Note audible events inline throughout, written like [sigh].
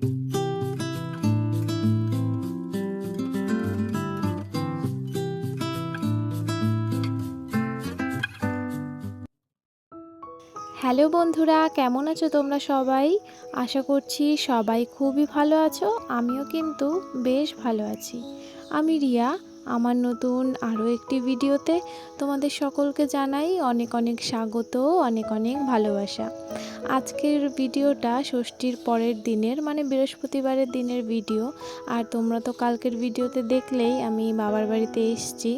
Hello বন্ধুরা, কেমন আছো তোমরা সবাই? আশা করছি সবাই খুবই ভালো আছো, আমিও কিন্তু বেশ ভালো আছি। আমি রিয়া আমার নতুন আরও একটি ভিডিওতে তোমাদের সকলকে জানাই অনেক অনেক স্বাগত, অনেক অনেক ভালোবাসা। আজকের ভিডিওটা ষষ্ঠীর পরের দিনের মানে বৃহস্পতিবারের দিনের ভিডিও। আর তোমরা তো কালকের ভিডিওতে দেখলেই আমি বাবার বাড়িতে এসেছি।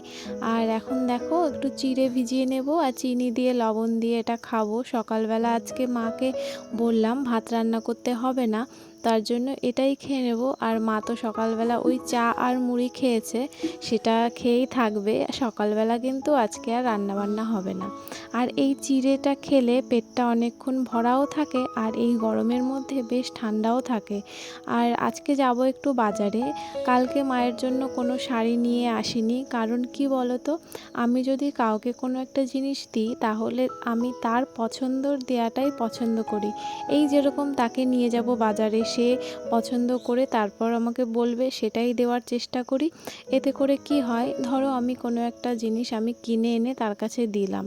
আর এখন দেখো, একটু চিড়ে ভিজিয়ে নেব আর চিনি দিয়ে লবণ দিয়ে এটা খাব। সকালবেলা আজকে মাকে বললাম, ভাত রান্না করতে হবে না। তার জন্য এটাই খেয়ে নেব। আর মা তো সকালবেলা ওই চা আর মুড়ি খেয়েছে, সেটা খেয়েই থাকবে। সকালবেলা কিন্তু আজকে আর রান্নাবান্না হবে না। আর এই চিড়েটা খেলে পেটটা অনেকক্ষণ ভরাও থাকে আর এই গরমের মধ্যে বেশ ঠান্ডাও থাকে। আর আজকে যাব একটু বাজারে। কালকে মায়ের জন্য কোনো শাড়ি নিয়ে আসিনি। কারণ কি বলো তো আমি যদি কাউকে কোনো একটা জিনিস দিই, তাহলে আমি তার পছন্দর দেয়াটাই পছন্দ করি। এই যেরকম তাকে নিয়ে যাব বাজারে সে পছন্দ করে তারপর আমাকে বলবে, সেটাই দেওয়ার চেষ্টা করি। এতে করে কি হয়? ধরো আমি কোনো একটা জিনিস আমি কিনে এনে তার কাছে দিলাম।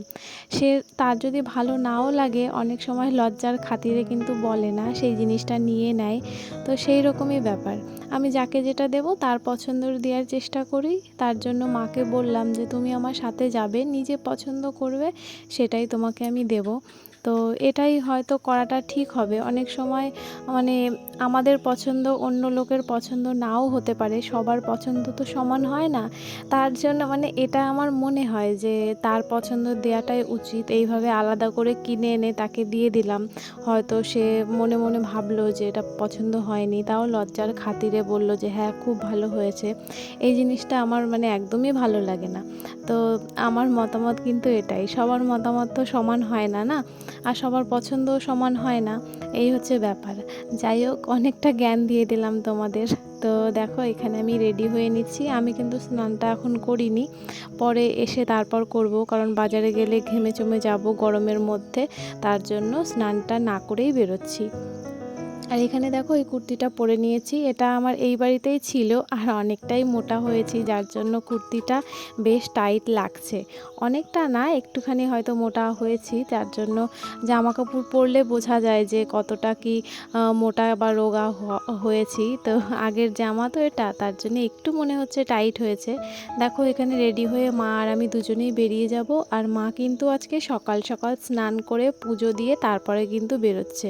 সে তার যদি ভালো নাও লাগে, অনেক সময় লজ্জার খাতিরে কিন্তু বলে না, সেই জিনিসটা নিয়ে নেয়। তো সেই রকমই ব্যাপার। আমি যাকে যেটা দেব, তার পছন্দর দেওয়ার চেষ্টা করি। তার জন্য মাকে বললাম যে, তুমি আমার সাথে যাবে, নিজে পছন্দ করবে, সেটাই তোমাকে আমি দেব। তো এটাই হয়তো করাটা ঠিক হবে। অনেক সময় মানে আমাদের পছন্দ অন্য লোকের পছন্দ নাও হতে পারে, সবার পছন্দ তো সমান হয় না। তার জন্য মানে এটা আমার মনে হয় যে তার পছন্দ দেওয়াটাই উচিত। এইভাবে আলাদা করে কিনে এনে তাকে দিয়ে দিলাম। হয়তো সে মনে মনে ভাবলো যে এটা পছন্দ হয়নি, তাও লজ্জার খাতিরে বলল যে হ্যাঁ খুব ভালো হয়েছে। এই জিনিসটা আমার মানে একদমই ভালো লাগে না। তো আমার মতামত কিন্তু এটাই। সবার মতামত তো সমান হয় না না? আর সবার পছন্দ সমান হয় না। এই হচ্ছে ব্যাপার। যাই হোক, অনেকটা জ্ঞান দিয়ে দিলাম তোমাদের। তো দেখো, এখানে আমি রেডি হয়ে নিচ্ছি। আমি কিন্তু স্নানটা এখন করিনি। পরে এসে তারপর করব, কারণ বাজারে গেলে ঘেমে চমে যাব গরমের মধ্যে। তার জন্য স্নানটা না করেই বেরোচ্ছি। আর এখানে দেখো এই কুর্তিটা পরে নিয়েছি। এটা আমার এই বাড়িতেই ছিল আর অনেকটাই মোটা হয়েছি, যার জন্য কুর্তিটা বেশ টাইট লাগছে। অনেকটা না, একটুখানি হয়তো মোটা হয়েছি, যার জন্য জামা কাপড় পরলে বোঝা যায় যে কতটা কি মোটা বা রোগা হয়েছি। তো আগের জামা তো এটা, তার জন্য একটু মনে হচ্ছে টাইট হয়েছে। দেখো এখানে রেডি হয়ে মা আর আমি দুজনেই বেরিয়ে যাব আর মা কিন্তু আজকে সকাল সকাল স্নান করে পুজো দিয়ে তারপরে কিন্তু বেরোচ্ছে।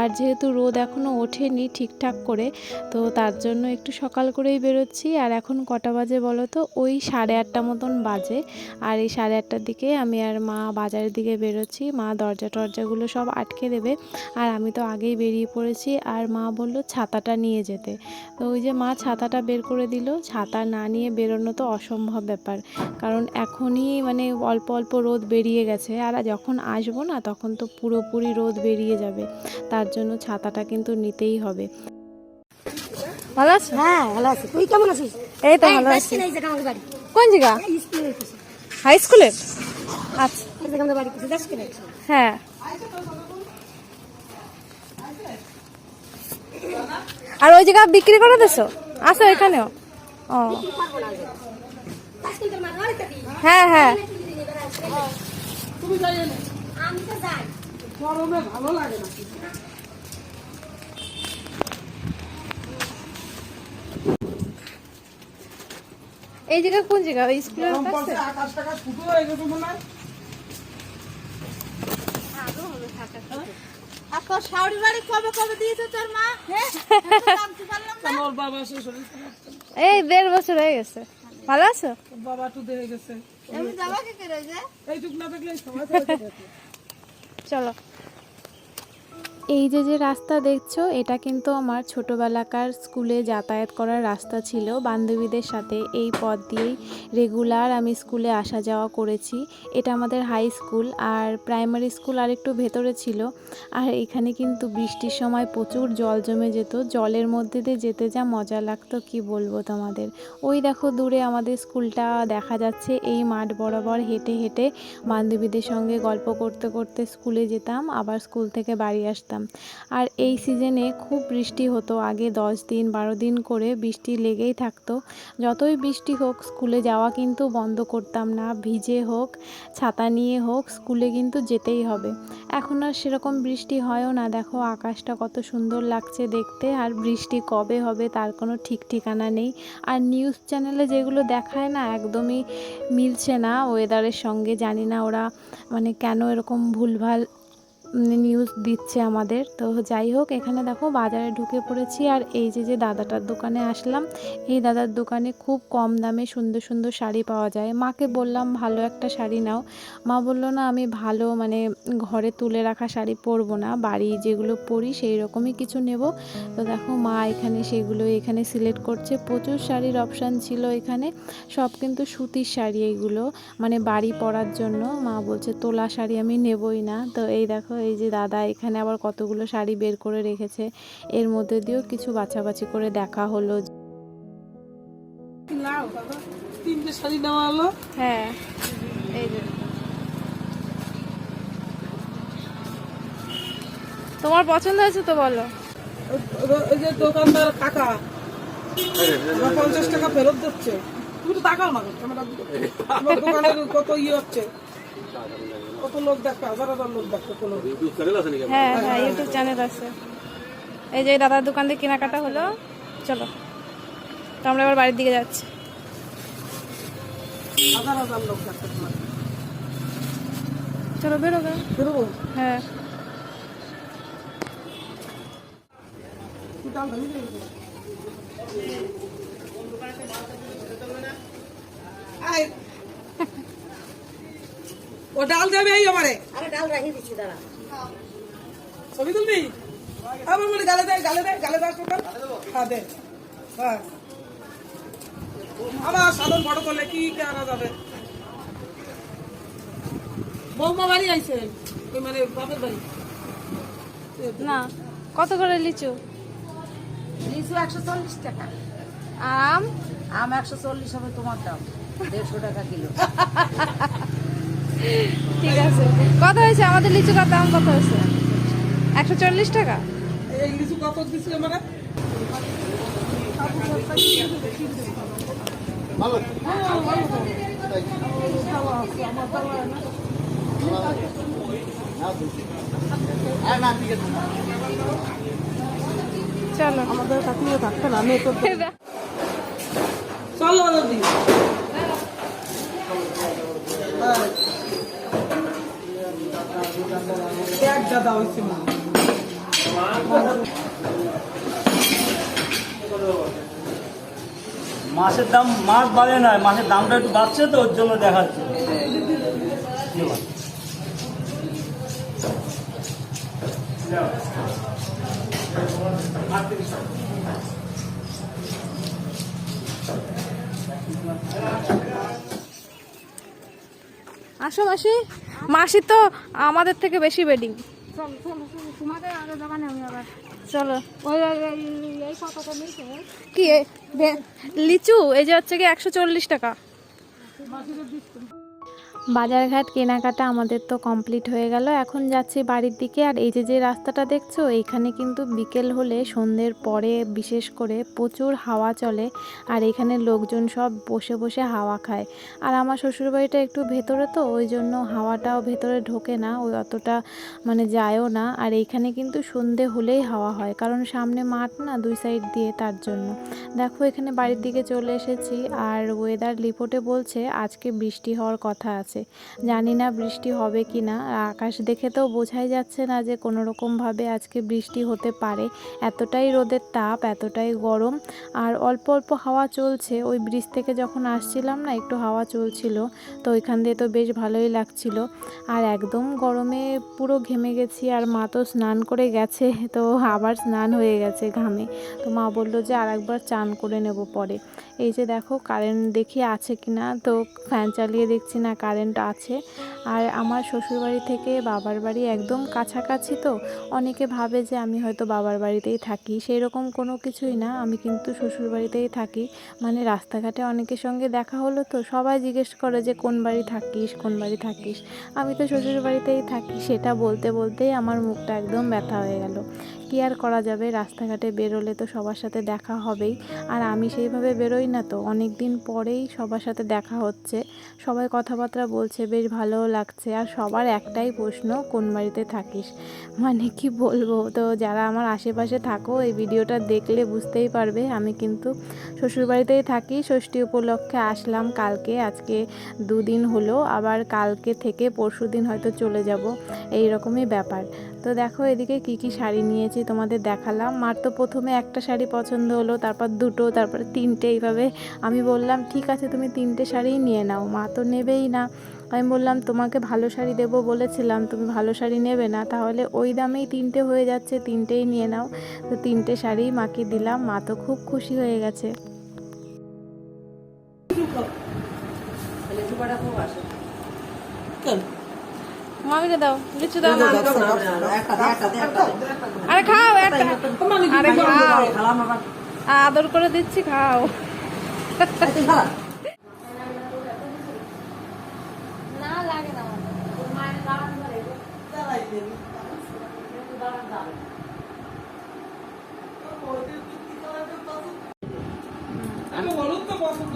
আর যেহেতু রোদ এখনও ওঠেনি ঠিকঠাক করে। তো তার জন্য একটু সকাল করেই বেরোচ্ছি। আর এখন কটা বাজে বলো তো? ওই সাড়ে আটটা মতন বাজে। আর এই সাড়ে আটটার দিকে আমি আর মা বাজারের দিকে বেরোচ্ছি। মা দরজা টরজাগুলো সব আটকে দেবে। আর আমি তো আগেই বেরিয়ে পড়েছি। আর মা বলল ছাতাটা নিয়ে যেতে। তো ওই যে মা ছাতাটা বের করে দিল। ছাতা না নিয়ে বেরোনো তো অসম্ভব ব্যাপার। কারণ এখনই মানে অল্প অল্প রোদ বেরিয়ে গেছে। আর যখন আসব না, তখন তো পুরোপুরি রোদ বেরিয়ে যাবে। তার জন্য ছাতাটা কিন্তু নিতেই হবে। ভালো আছো? হ্যাঁ ভালো আছি। তুই কেমন আছিস? এই তো ভালো আছি। না, কোন জায়গা? স্কুলে। হাই স্কুলের আচ্ছা? হ্যাঁ। আর ওই জায়গা বিক্রি করে দিছো? আসো এখানেও। ও? হ্যাঁ হ্যাঁ। আমি তো যাই। এই জায়গা কোন জায়গা? ওই স্কুলের কাছে এখন শাওড়ি বাড়ি কবে কবে দিয়েছে তোর মা? হ্যাঁ। জানতে পারলাম না এই দেড় বছর হয়ে গেছে। ভালো আছো? এমনি যাবা কি করে যে? [laughs] চলো। এই যে যে রাস্তা দেখছ, এটা কিন্তু আমার ছোটোবেলাকার স্কুলে যাতায়াত করার রাস্তা ছিল। বান্ধবীদের সাথে এই পথ দিয়েই রেগুলার আমি স্কুলে আসা যাওয়া করেছি। এটা আমাদের হাই স্কুল আর প্রাইমারি স্কুল আর একটু ভেতরে ছিল। আর এখানে কিন্তু বৃষ্টির সময় প্রচুর জল জমে যেত। জলের মধ্যে দিয়ে যেতে যা মজা লাগতো, কি বলব তোমাদের? ওই দেখো, দূরে আমাদের স্কুলটা দেখা যাচ্ছে, এই মাঠ বরাবর হেঁটে হেঁটে বান্ধবীদের সঙ্গে গল্প করতে করতে স্কুলে যেতাম। আবার স্কুল থেকে বাড়ি আসতাম। গেছিলাম আর এই সিজনে খুব বৃষ্টি হতো। আগে দশ দিন, বারো দিন করে বৃষ্টি লেগেই থাকতো। যতই বৃষ্টি হোক, স্কুলে যাওয়া কিন্তু বন্ধ করতাম না। ভিজে হোক, ছাতা নিয়ে হোক, স্কুলে কিন্তু যেতেই হবে। এখন আর সেরকম বৃষ্টি হয়ও না। দেখো, আকাশটা কত সুন্দর লাগছে দেখতে। আর বৃষ্টি কবে হবে তার কোনো ঠিক ঠিকানা নেই। আর নিউজ চ্যানেলে যেগুলো দেখায় না, একদমই মিলছে না ওয়েদারের সঙ্গে। জানি না ওরা মানে কেন এরকম ভুলভাল নিউজ দিচ্ছে আমাদের। তো যাই হোক, এখানে দেখো বাজারে ঢুকে পড়েছি আর এই যে যে দাদাটার দোকানে আসলাম, এই দাদার দোকানে খুব কম দামে সুন্দর সুন্দর শাড়ি পাওয়া যায়। মাকে বললাম, ভালো একটা শাড়ি নাও। মা বলল, না, আমি ভালো মানে ঘরে তুলে রাখা শাড়ি পরবো না। বাড়ি যেগুলো পরি সেই রকমই কিছু নেব। তো দেখো মা এখানে সেগুলো এখানে সিলেক্ট করছে। প্রচুর শাড়ির অপশান ছিল এখানে। সব কিন্তু সুতির শাড়ি এইগুলো মানে বাড়ি পরার জন্য মা বলছে, তোলা শাড়ি আমি নেবই না। তো এই দেখো এই যে দাদা এখানে আবার কতগুলো শাড়ি বের করে রেখেছে এর মধ্যে দিয়েও কিছু বাছাবাছি করে দেখা হলো। তিনটে শাড়ি নেওয়া হলো। হ্যাঁ এই যে। তোমার পছন্দ হয়েছে তো বলো। ওই যে দোকানদার কাকা পঞ্চাশ টাকা ফেরত দিচ্ছে। তুমি তো তাকাও না কত ইয়ে হচ্ছে। কত লোক দেখবে হাজার হাজার লোক দেখবে কোনো। হ্যাঁ হ্যাঁ ইউটিউব চ্যানেল আছে। এই যে এই দাদার দোকান থেকে কেনাকাটা হলো চলো। তো আমরা এবার বাড়ির দিকে যাচ্ছি। হাজার হাজার লোক দেখবে চলো বেরোবে বেরোবো? হ্যাঁ? আয়। ও ডাল দেবে এই আমারে। আরে ডাল রাখি দিচ্ছি দাঁড়া। ছবি তুলবি? আমার বলি গালে দে গালে দে গালে দে টোটাল হ্যাঁ দে। হ্যাঁ। আমার সাধারণ ফটো তোলে কি কেনা যাবে? বৌমা বাড়ি আইছে। মানে বাপের বাড়ি। না কত করে লিচু? লিচু একশো চল্লিশ টাকা। আম? আম একশো চল্লিশ হবে তোমার দাম। দেড়শো টাকা কিলো। [laughs] ঠিক আছে। কত হয়েছে? আমাদের লিচু কত আম কত হয়েছে? একশো চল্লিশ টাকা? এই লিচু কত দিছি আমার চলো। আমাদের কাকুও থাকবে না আমি তো। চলো দাদি এক দাদা মাছের দাম মাছ বাড়ে না মাছের দামটা একটু বাড়ছে তো, ওর জন্য দেখাচ্ছে। আসো মাসি। মাসি তো আমাদের থেকে বেশি বেডিং চলো কি লিচু এই যে হচ্ছে কি একশো চল্লিশ টাকা। বাজারঘাট কেনাকাটা আমাদের তো কমপ্লিট হয়ে গেল। এখন যাচ্ছি বাড়ির দিকে আর এই যে যে রাস্তাটা দেখছ, এইখানে কিন্তু বিকেল হলে সন্ধ্যের পরে বিশেষ করে প্রচুর হাওয়া চলে আর এখানে লোকজন সব বসে বসে হাওয়া খায়। আর আমার শ্বশুরবাড়িটা একটু ভেতরে তো, ওই জন্য হাওয়াটাও ভেতরে ঢোকে না ওই অতটা মানে যায়ও না। আর এইখানে কিন্তু সন্ধে হলেই হাওয়া হয়, কারণ সামনে মাঠ না দুই সাইড দিয়ে তার জন্য। দেখো, এখানে বাড়ির দিকে চলে এসেছি আর ওয়েদার রিপোর্টে বলছে আজকে বৃষ্টি হওয়ার কথা আছে। জানি না বৃষ্টি হবে কি না আকাশ দেখে তো বোঝাই যাচ্ছে না যে কোনো রকমভাবে আজকে বৃষ্টি হতে পারে। এতটাই রোদের তাপ, এতটাই গরম আর অল্প অল্প হাওয়া চলছে। ওই ব্রিজ থেকে যখন আসছিলাম না, একটু হাওয়া চলছিল, তো ওইখান দিয়ে তো বেশ ভালোই লাগছিল। আর একদম গরমে পুরো ঘেমে গেছি আর মা তো স্নান করে গেছে, তো আবার স্নান হয়ে গেছে ঘামে। তো মা বলল যে আর একবার চান করে নেব পরে। এই যে দেখো কারেন্ট দেখি আছে কি না তো ফ্যান চালিয়ে দেখছি না কারেন্ট আছে। আর আমার শ্বশুরবাড়ি থেকে বাবার বাড়ি একদম কাছাকাছি তো, অনেকে ভাবে যে আমি হয়তো বাবার বাড়িতেই থাকি সেই রকম কোনো কিছুই না, আমি কিন্তু শ্বশুরবাড়িতেই থাকি। মানে রাস্তাঘাটে অনেকের সঙ্গে দেখা হলো তো, সবাই জিজ্ঞেস করে যে কোন বাড়ি থাকিস, কোন বাড়ি থাকিস। আমি তো শ্বশুর বাড়িতেই থাকি, সেটা বলতে বলতেই আমার মুখটা একদম ব্যথা হয়ে গেল। কি আর করা যাবে? রাস্তাঘাটে বেরোলে তো সবার সাথে দেখা হবেই। আর আমি সেইভাবে বেরোই না তো। অনেক দিন পরেই সবার সাথে দেখা হচ্ছে। সবাই কথাবার্তা বলছে, বেশ ভালোও লাগছে। আর সবার একটাই প্রশ্ন, কোন বাড়িতে থাকিস? মানে কি বলব? তো যারা আমার আশেপাশে থাকো, এই ভিডিওটা দেখলে বুঝতেই পারবে, আমি কিন্তু শ্বশুরবাড়িতেই থাকি। ষষ্ঠী উপলক্ষে আসলাম কালকে, আজকে দুদিন হলো। আবার কালকে থেকে পরশু দিন হয়তো চলে যাব। এই রকমই ব্যাপার। তো দেখো এদিকে কি কি শাড়ি নিয়েছি তোমাদের দেখালাম। মার তো প্রথমে একটা শাড়ি পছন্দ হলো, তারপর দুটো, তারপরে তিনটে, এইভাবে আমি বললাম, ঠিক আছে, তুমি তিনটে শাড়িই নিয়ে নাও। মা তো নেবেই না। আমি বললাম, তোমাকে ভালো শাড়ি দেবো বলেছিলাম, তুমি ভালো শাড়ি নেবে না, তাহলে ওই দামেই তিনটে হয়ে যাচ্ছে, তিনটেই নিয়ে নাও। তো তিনটে শাড়ি মাকে দিলাম, মা তো খুব খুশি হয়ে গেছে। মামিকে দাও লিচু দাও। আরে খাও একটা। আরে খাও। আদর করে দিচ্ছি খাও।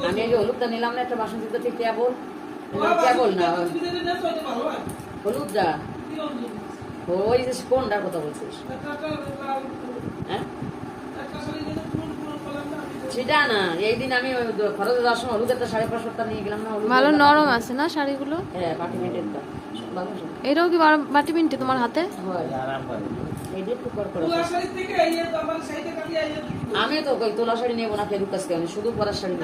আমি এই যে হলুদটা নিলাম না একটা বাসন্তী তো ঠিক কেবল। কেবল না হলুদটা কি ওই যে কোনটার কথা বলছিস? হ্যাঁ? সেটা না এই দিন আমি হলুদ একটা সাড়ে নিয়ে গেলাম না ভালো নরম আছে না শাড়িগুলো? হ্যাঁ এটাও কি বারো- বাটি মিনটে তোমার হাতে? হয়। আমি তো কই তোলা শাড়ি নেব না ফেরুক আমি শুধু পরার শাড়ি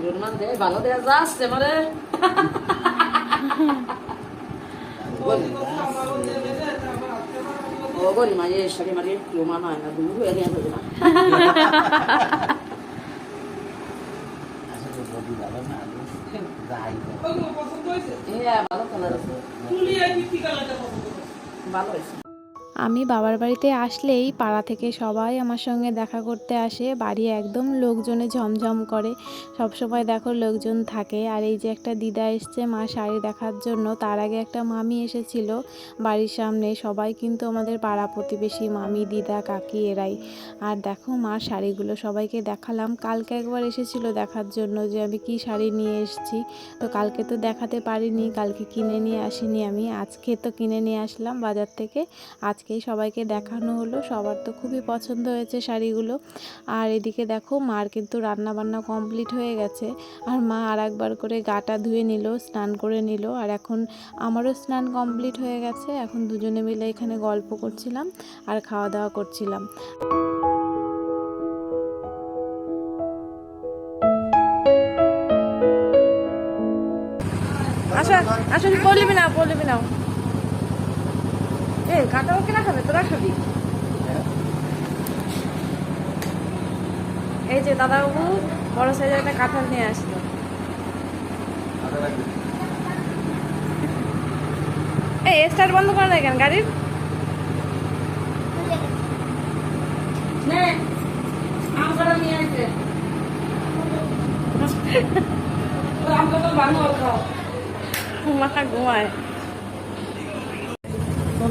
নেব না। দেয় ভালো দেয়া যাচ্ছে মানে মাঝে কেউ মানা হয় না দূর হয়ে যাবে না হ্যাঁ ভালো কালার আছে। ভালো হয়েছে। আমি বাবার বাড়িতে আসলেই পাড়া থেকে সবাই আমার সঙ্গে দেখা করতে আসে। বাড়ি একদম লোকজনে ঝমঝম করে। সব সময় দেখো লোকজন থাকে। আর এই যে একটা দিদা এসছে মা শাড়ি দেখার জন্য, তার আগে একটা মামি এসেছিল বাড়ির সামনে। সবাই কিন্তু আমাদের পাড়া প্রতিবেশী মামি, দিদা, কাকি, এরাই। আর দেখো মা শাড়িগুলো সবাইকে দেখালাম। কালকে একবার এসেছিল দেখার জন্য যে আমি কি শাড়ি নিয়ে এসেছি। তো কালকে তো দেখাতে পারিনি, কালকে কিনে নিয়ে আসিনি আমি। আজকে তো কিনে নিয়ে আসলাম বাজার থেকে। আজকেই সবাইকে দেখানো হলো। সবার তো খুবই পছন্দ হয়েছে শাড়িগুলো। আর এদিকে দেখো, মার কিন্তু রান্না বান্না কমপ্লিট হয়ে গেছে। আর মা আর একবার করে গাটা ধুয়ে নিল, স্নান করে নিল। আর এখন আমারও স্নান কমপ্লিট হয়ে গেছে। এখন দুজনে মিলে এখানে গল্প করছিলাম আর খাওয়া দাওয়া করছিলাম। আসো আসো পড়লিবি না পড়লিবি নাও এ কাটাও কিনা খাবে? তোরা খাবি? এই যে দাদাবাবু বড় সাইজের একটা কাঁঠাল নিয়ে আসলো। এই স্টার্ট বন্ধ করে দেয় কেন গাড়ির? মাথা ঘুমায়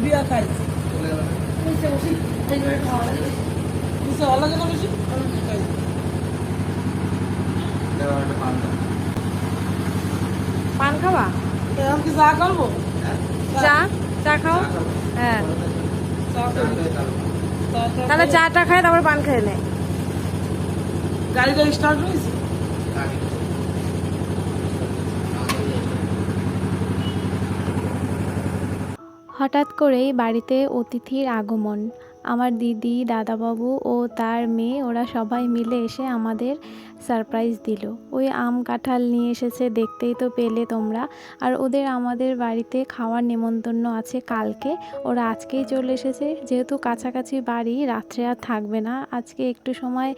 বিয়া খাই বুঝতে ভালো লাগে না বেশি পান খাবা চা করব চা চা খাও? হ্যাঁ। তাহলে চাটা খায়, তারপর পান খেয়ে নে। গাড়িটা স্টার্ট হয়েছে হঠাৎ করেই বাড়িতে অতিথির আগমন। আমার দিদি দাদাবাবু ও তার মেয়ে ওরা সবাই মিলে এসে আমাদের সারপ্রাইজ দিল। ওই আম কাঁঠাল নিয়ে এসেছে, দেখতেই তো পেলে তোমরা। আর ওদের আমাদের বাড়িতে খাওয়ার নেমন্তন্ন আছে কালকে। ওরা আজকেই চলে এসেছে। যেহেতু কাছাকাছি বাড়ি, রাত্রে আর থাকবে না। আজকে একটু সময়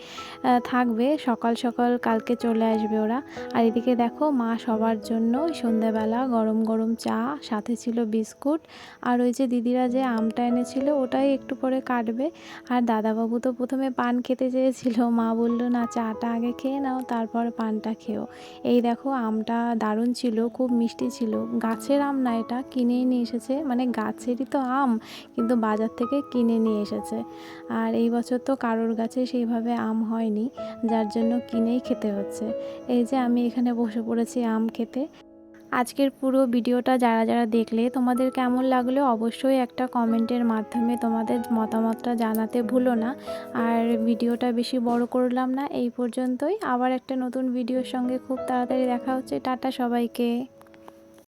থাকবে। সকাল সকাল কালকে চলে আসবে ওরা। আর এদিকে দেখো, মা সবার জন্য সন্ধ্যাবেলা গরম গরম চা, সাথে ছিল বিস্কুট। আর ওই যে দিদিরা যে আমটা এনেছিল, ওটাই একটু পরে কাটবে। আর দাদাবাবু তো প্রথমে পান খেতে চেয়েছিল। মা বলল, না, চাটা আগে খেয়ে নাও, তারপর পানটা খেও। এই দেখো, আমটা দারুণ ছিল, খুব মিষ্টি ছিল। গাছের আম না এটা, কিনে নিয়ে এসেছে। মানে গাছেরই তো আম, কিন্তু বাজার থেকে কিনে নিয়ে এসেছে। আর এই বছর তো কারোর গাছে সেইভাবে আম হয়নি, যার জন্য কিনেই খেতে হচ্ছে। এই যে আমি এখানে বসে পড়েছি আম খেতে। আজকের পুরো ভিডিওটা যারা যারা দেখলে, তোমাদের কেমন লাগল অবশ্যই একটা কমেন্টের মাধ্যমে তোমাদের মতামতটা জানাতে ভুলো না। আর ভিডিওটা বেশি বড় করলাম না, এই পর্যন্তই। আবার একটা নতুন ভিডিওর সঙ্গে খুব তাড়াতাড়ি দেখা হচ্ছে। টাটা সবাইকে।